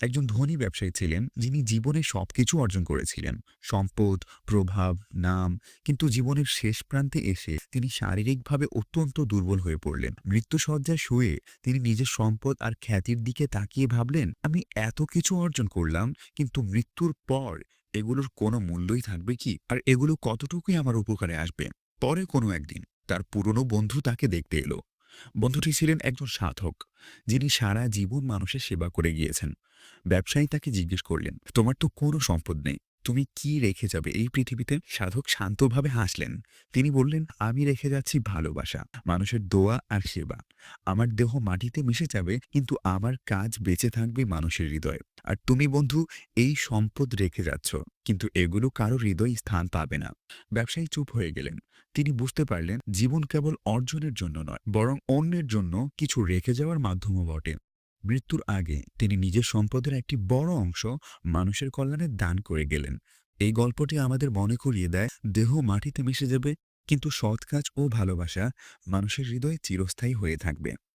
একজন ধনী ব্যবসায়ী ছিলেন যিনি জীবনে সবকিছু অর্জন করেছিলেন। সম্পদ, প্রভাব, নাম, কিন্তু জীবনের শেষ প্রান্তে এসে তিনি শারীরিকভাবে অত্যন্ত দুর্বল হয়ে পড়লেন। মৃত্যুসজ্জায় শুয়ে তিনি নিজের সম্পদ আর খ্যাতির দিকে তাকিয়ে ভাবলেন, আমি এত কিছু অর্জন করলাম, কিন্তু মৃত্যুর পর এগুলোর কোনো মূল্যই থাকবে কি? আর এগুলো কতটুকুই আমার উপকারে আসবে? পরে কোনো একদিন তার পুরনো বন্ধু তাকে দেখতে এলো। বন্ধুটি ছিলেন একজন সাধক, যিনি সারা জীবন মানুষের সেবা করে গিয়েছেন। ব্যবসায়ী তাকে জিজ্ঞেস করলেন, তোমার তো কোনো সম্পদ নেই, তুমি কি রেখে যাবে? এই পৃথিবীতে সাধক শান্তভাবে হাসলেন। তিনি বললেন, আমি রেখে যাচ্ছি ভালোবাসা, মানুষের দোয়া আর সেবা। আমার দেহ মাটিতে মিশে যাবে, কিন্তু আমার কাজ বেঁচে থাকবে মানুষের হৃদয়ে। আর তুমি বন্ধু, এই সম্পদ রেখে যাচ্ছ, কিন্তু এগুলো কারও হৃদয় স্থান পাবে না। ব্যবসায়ী চুপ হয়ে গেলেন। তিনি বুঝতে পারলেন, জীবন কেবল অর্জনের জন্য নয়, বরং অন্যের জন্য কিছু রেখে যাওয়ার মাধ্যমও বটে। মৃত্যুর আগে তিনি নিজের সম্পদের একটি বড় অংশ মানুষের কল্যাণে দান করে গেলেন। এই গল্পটি আমাদের মনে করিয়ে দেয়, দেহ মাটিতে মিশে যাবে, কিন্তু সৎ কাজ ও ভালোবাসা মানুষের হৃদয়ে চিরস্থায়ী হয়ে থাকবে।